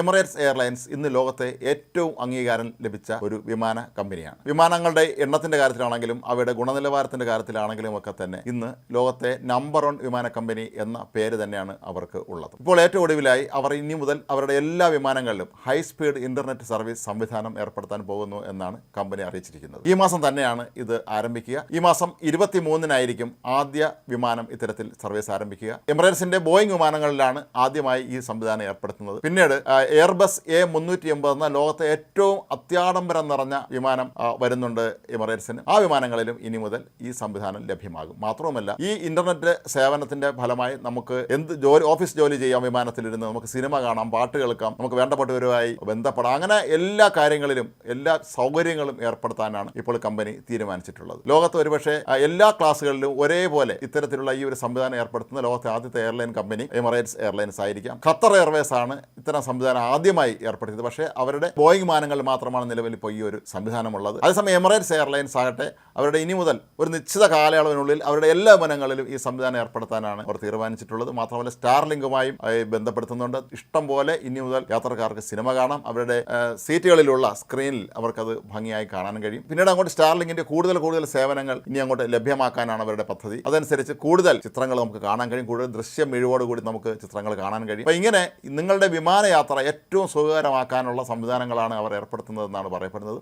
Emirates airlines ഇന്ന് ലോകത്തെ ഏറ്റവും അംഗീകാരം ലഭിച്ച ഒരു വിമാന കമ്പനിയാണ്. വിമാനങ്ങളുടെ എണ്ണത്തിന്റെ കാര്യത്തിലാണെങ്കിലും അവയുടെ ഗുണനിലവാരത്തിന്റെ കാര്യത്തിലാണെങ്കിലും ഒക്കെ തന്നെ ഇന്ന് ലോകത്തെ നമ്പർ വൺ വിമാന കമ്പനി എന്ന പേര് തന്നെയാണ് അവർക്ക് ഉള്ളത്. ഇപ്പോൾ ഏറ്റവും ഒടുവിലായി അവർ ഇനി മുതൽ അവരുടെ എല്ലാ വിമാനങ്ങളിലും ഹൈ സ്പീഡ് ഇന്റർനെറ്റ് സർവീസ് സംവിധാനം ഏർപ്പെടുത്താൻ പോകുന്നു എന്നാണ് കമ്പനി അറിയിച്ചിരിക്കുന്നത്. ഈ മാസം തന്നെയാണ് ഇത് ആരംഭിക്കുക. ഈ മാസം ഇരുപത്തി മൂന്നിനായിരിക്കും ആദ്യ വിമാനം ഇത്തരത്തിൽ സർവീസ് ആരംഭിക്കുക. എമിറേറ്റ്സിന്റെ ബോയിങ് വിമാനങ്ങളിലാണ് ആദ്യമായി ഈ സംവിധാനം ഏർപ്പെടുത്തുന്നത്. പിന്നീട് എയർബസ് എ മുന്നൂറ്റി എൺപത് എന്ന ലോകത്തെ ഏറ്റവും അത്യാഡംബരം നിറഞ്ഞ വിമാനം വരുന്നുണ്ട് എമിറേറ്റ്സിന്. ആ വിമാനങ്ങളിലും ഇനി മുതൽ ഈ സംവിധാനം ലഭ്യമാകും. മാത്രവുമല്ല ഈ ഇന്റർനെറ്റ് സേവനത്തിന്റെ ഫലമായി നമുക്ക് എന്ത് ജോലി ഓഫീസ് ജോലി ചെയ്യാം വിമാനത്തിലിരുന്ന്. നമുക്ക് സിനിമ കാണാം പാട്ട് കേൾക്കാം നമുക്ക് വേണ്ടപ്പെട്ടവരുമായി ബന്ധപ്പെടാം. അങ്ങനെ എല്ലാ കാര്യങ്ങളിലും എല്ലാ സൗകര്യങ്ങളും ഏർപ്പെടുത്താനാണ് ഇപ്പോൾ കമ്പനി തീരുമാനിച്ചിട്ടുള്ളത്. ലോകത്ത് ഒരുപക്ഷെ എല്ലാ ക്ലാസുകളിലും ഒരേപോലെ ഇത്തരത്തിലുള്ള ഈ ഒരു സംവിധാനം ഏർപ്പെടുത്തുന്ന ലോകത്തെ ആദ്യത്തെ എയർലൈൻ കമ്പനി എമിറേറ്റ്സ് എയർലൈൻസ് ആയിരിക്കാം. ഖത്തർ എയർവേസ് ആണ് ഇത്തരം സംവിധാനം ആദ്യമായി ഏർപ്പെടുത്തിയത്. പക്ഷേ അവരുടെ ബോയിങ് മാനങ്ങൾ മാത്രമാണ് നിലവിൽ ഇപ്പോൾ ഈ ഒരു സംവിധാനമുള്ളത്. അതേസമയം എമിറേറ്റ്സ് എയർലൈൻസ് ആകട്ടെ അവരുടെ ഇനി മുതൽ ഒരു നിശ്ചിത കാലയളവിനുള്ളിൽ അവരുടെ എല്ലാ വനങ്ങളിലും ഈ സംവിധാനം ഏർപ്പെടുത്താനാണ് അവർ തീരുമാനിച്ചിട്ടുള്ളത്. മാത്രമല്ല സ്റ്റാർലിങ്കുമായും ബന്ധപ്പെടുത്തുന്നുണ്ട്. ഇഷ്ടം പോലെ ഇനി മുതൽ യാത്രക്കാർക്ക് സിനിമ കാണാം. അവരുടെ സീറ്റുകളിലുള്ള സ്ക്രീനിൽ അവർക്കത് ഭംഗിയായി കാണാൻ കഴിയും. പിന്നീട് അങ്ങോട്ട് സ്റ്റാർലിങ്ങിന്റെ കൂടുതൽ കൂടുതൽ സേവനങ്ങൾ ഇനി അങ്ങോട്ട് ലഭ്യമാക്കാനാണ് അവരുടെ പദ്ധതി. അതനുസരിച്ച് കൂടുതൽ ചിത്രങ്ങൾ നമുക്ക് കാണാൻ കഴിയും. കൂടുതൽ ദൃശ്യം മിഴിവോടുകൂടി നമുക്ക് ചിത്രങ്ങൾ കാണാൻ കഴിയും. അപ്പോൾ ഇങ്ങനെ നിങ്ങളുടെ വിമാനയാത്ര ഏറ്റവും സുഖകരമാക്കാനുള്ള സംവിധാനങ്ങളാണ് അവർ ഏർപ്പെടുത്തുന്നതെന്നാണ് പറയപ്പെടുന്നത്.